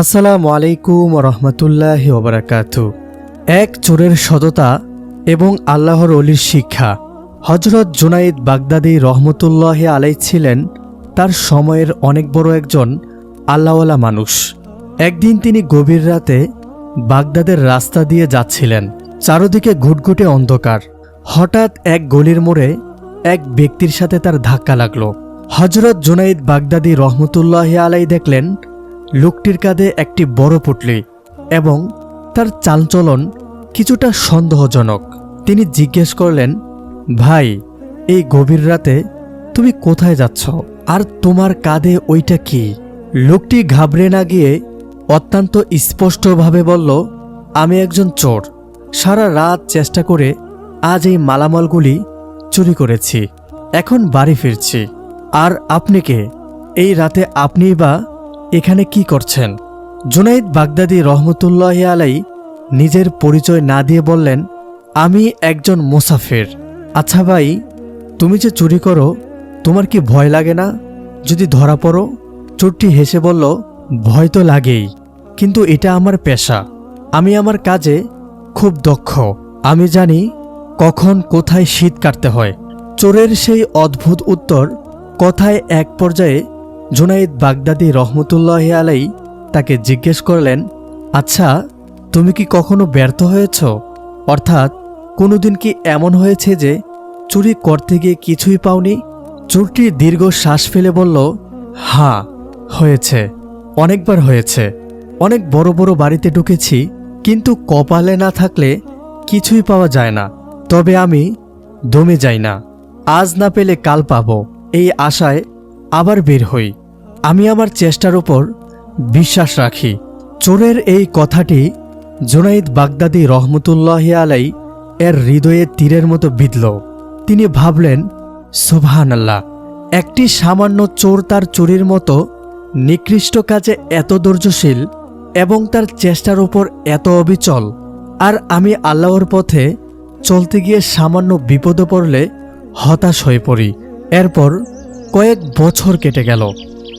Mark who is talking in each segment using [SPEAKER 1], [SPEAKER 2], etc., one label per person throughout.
[SPEAKER 1] আসসালামু আলাইকুম রহমতুল্লাহ ওবরাকাতু। এক চোরের সততা এবং আল্লাহর অলির শিক্ষা। হজরত জুনাইদ বাগদাদি রহমতুল্লাহ আলাই ছিলেন তার সময়ের অনেক বড় একজন আল্লাহওয়ালা মানুষ। একদিন তিনি গভীর রাতে বাগদাদের রাস্তা দিয়ে যাচ্ছিলেন। চারদিকে ঘুটঘুটে অন্ধকার। হঠাৎ এক গলির মোড়ে এক ব্যক্তির সাথে তার ধাক্কা লাগল। হজরত জুনাইদ বাগদাদি রহমতুল্লাহ আলাই দেখলেন লোকটির কাঁধে একটি বড় পুটলি এবং তার চালচলন কিছুটা সন্দেহজনক। তিনি জিজ্ঞেস করলেন, ভাই, এই গভীর রাতে তুমি কোথায় যাচ্ছ? আর তোমার কাঁধে ওইটা কি? লোকটি ঘাবড়ে না গিয়ে অত্যন্ত স্পষ্টভাবে বলল, আমি একজন চোর। সারা রাত চেষ্টা করে আজ এই মালামালগুলি চুরি করেছি। এখন বাড়ি ফিরছি। আর আপনি কে? এই রাতে আপনিই বা এখানে কি করছেন? জুনাইদ বাগদাদি রহমতুল্লাহ আলাই নিজের পরিচয় না দিয়ে বললেন, আমি একজন মুসাফির। আচ্ছা ভাই, তুমি যে চুরি করো, তোমার কি ভয় লাগে না? যদি ধরা পড়ো, চোরটি হেসে বলল, ভয় তো লাগেই, কিন্তু এটা আমার পেশা। আমি আমার কাজে খুব দক্ষ। আমি জানি কখন কোথায় শীত কাটতে হয়। চোরের সেই অদ্ভুত উত্তর কথায় এক পর্যায়ে জুনাইদ বাগদাদি রহমতুল্লাহ আলাই তাকে জিজ্ঞেস করলেন আচ্ছা তুমি কি কখনো ব্যর্থ হয়েছ? অর্থাৎ কোনোদিন কি এমন হয়েছে যে চুরি করতে গিয়ে কিছুই পাওনি? চোরটি দীর্ঘ শ্বাস ফেলে বলল, হা, হয়েছে, অনেকবার হয়েছে। অনেক বড় বড় বাড়িতে ঢুকেছি, কিন্তু কপালে না থাকলে কিছুই পাওয়া যায় না। তবে আমি দমে যাই না। আজ না পেলে কাল পাবো। এই আশায় আবার বের হই। আমি আমার চেষ্টার ওপর বিশ্বাস রাখি। চোরের এই কথাটি জুনাইদ বাগদাদি রহমতুল্লাহ আলাই এর হৃদয়ে তীরের মতো বিঁধল। তিনি ভাবলেন সুবহান আল্লাহ একটি সামান্য চোর তার চুরির মতো নিকৃষ্ট কাজে এত ধৈর্যশীল এবং তার চেষ্টার উপর এত অবিচল। আর আমি আল্লাহর পথে চলতে গিয়ে সামান্য বিপদে পড়লে হতাশ হয়ে পড়ি। এরপর কয়েক বছর কেটে গেল।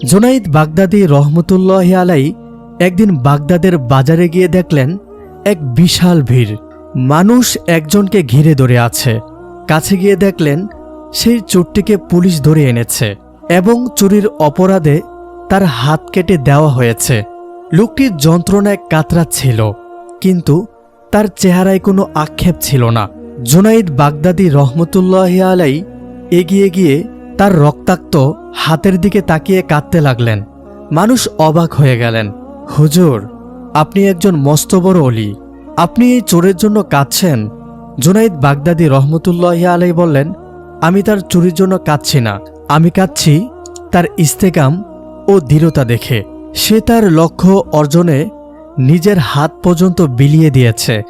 [SPEAKER 1] জোনাইদ বাগদাদি রহমতুল্লাহ আলাই একদিন বাগদাদের বাজারে গিয়ে দেখলেন, এক বিশাল ভিড়। মানুষ একজনকে ঘিরে ধরে আছে। কাছে গিয়ে দেখলেন, সেই চোরটিকে পুলিশ ধরে এনেছে এবং চুরির অপরাধে তার হাত কেটে দেওয়া হয়েছে। লোকটির যন্ত্রণায় কাতরাচ্ছিল কিন্তু তার চেহারায় কোনো আক্ষেপ ছিল না। জোনাইদ বাগদাদি রহমতুল্লাহ আলাই এগিয়ে গিয়ে তার রক্তাক্ত হাতের দিকে তাকিয়ে কাঁদতে লাগলেন। মানুষ অবাক হয়ে গেলেন। হুজুর, আপনি একজন মস্ত বড় অলি। আপনি এই চোরের জন্য কাঁদছেন? জুনাইদ বাগদাদি রহমতুল্লাহ আলাই বললেন, আমি তার চুরির জন্য কাঁদছি না। আমি কাঁদছি তার ইস্তেকাম ও দৃঢ়তা দেখে। সে তার লক্ষ্য অর্জনে নিজের হাত পর্যন্ত বিলিয়ে দিয়েছে।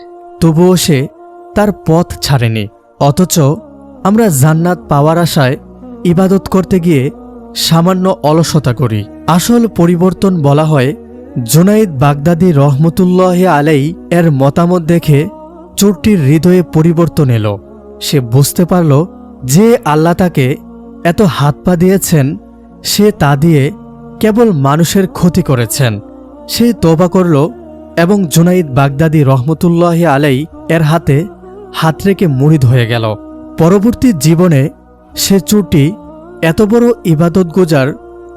[SPEAKER 1] তবুও সে তার পথ ছাড়েনি। অথচ আমরা জান্নাত পাওয়ার আশায় ইবাদত করতে গিয়ে সামান্য অলসতা করি। আসল পরিবর্তন বলা হয় জুনাইদ বাগদাদি রহমতুল্লাহ আলাই এর মতামত দেখে চোরটির হৃদয়ে পরিবর্তন এলো। সে বুঝতে পারল যে আল্লাহ তাকে এত হাত পা দিয়েছেন, সে তা দিয়ে কেবল মানুষের ক্ষতি করেছেন। সে তোবা করল এবং জুনাইদ বাগদাদি রহমতুল্লাহ আলাই এর হাতে হাত রেখে মুড়িদ হয়ে গেল। পরবর্তী জীবনে সে চুরটি এত বড় ইবাদত গুজার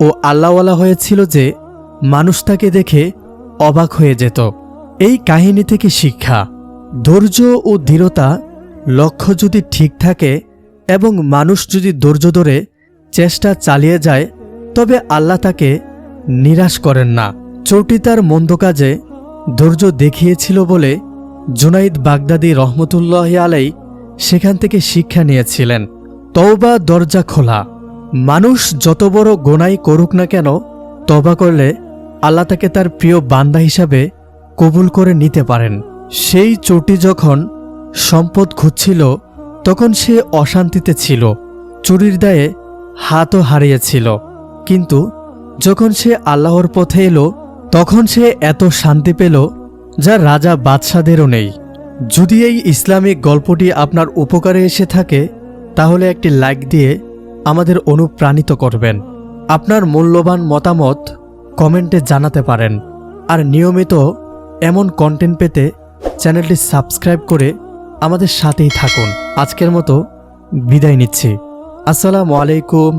[SPEAKER 1] ও আল্লাওয়ালা হয়েছিল যে মানুষ তাকে দেখে অবাক হয়ে যেত। এই কাহিনী থেকে শিক্ষা, ধৈর্য ও দৃঢ়তা লক্ষ্য যদি ঠিক থাকে এবং মানুষ যদি ধৈর্য ধরে চেষ্টা চালিয়ে যায়, তবে আল্লাহ তাকে নিরাশ করেন না। চোরটি তার মন্দ কাজে ধৈর্য দেখিয়েছিল বলে জুনাইদ বাগদাদি রহমতুল্লাহ আলাই সেখান থেকে শিক্ষা নিয়েছিলেন। তওবা দরজা খোলা। মানুষ যত বড় গোনাই করুক না কেন তবা করলে আল্লাহ তাকে তার প্রিয় বান্দা হিসাবে কবুল করে নিতে পারেন। সেই চোরটি যখন সম্পদ খুঁজছিল, তখন সে অশান্তিতে ছিল, চুরির দায়ে হাতও হারিয়েছিল। কিন্তু যখন সে আল্লাহর পথে এলো, তখন সে এত শান্তি পেল যা রাজা বাদশাদেরও নেই। যদি এই ইসলামিক গল্পটি আপনার উপকারে এসে থাকে তাহলে একটি লাইক দিয়ে আমাদের অনুপ্রাণিত করবেন। আপনার মূল্যবান মতামত কমেন্টে জানাতে পারেন। আর নিয়মিত এমন কন্টেন্ট পেতে চ্যানেলটি সাবস্ক্রাইব করে আমাদের সাথেই থাকুন। আজকের মতো বিদায় নিচ্ছি। আসসালামু আলাইকুম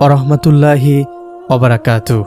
[SPEAKER 1] আ রহমতুল্লাহি অবরাকাতু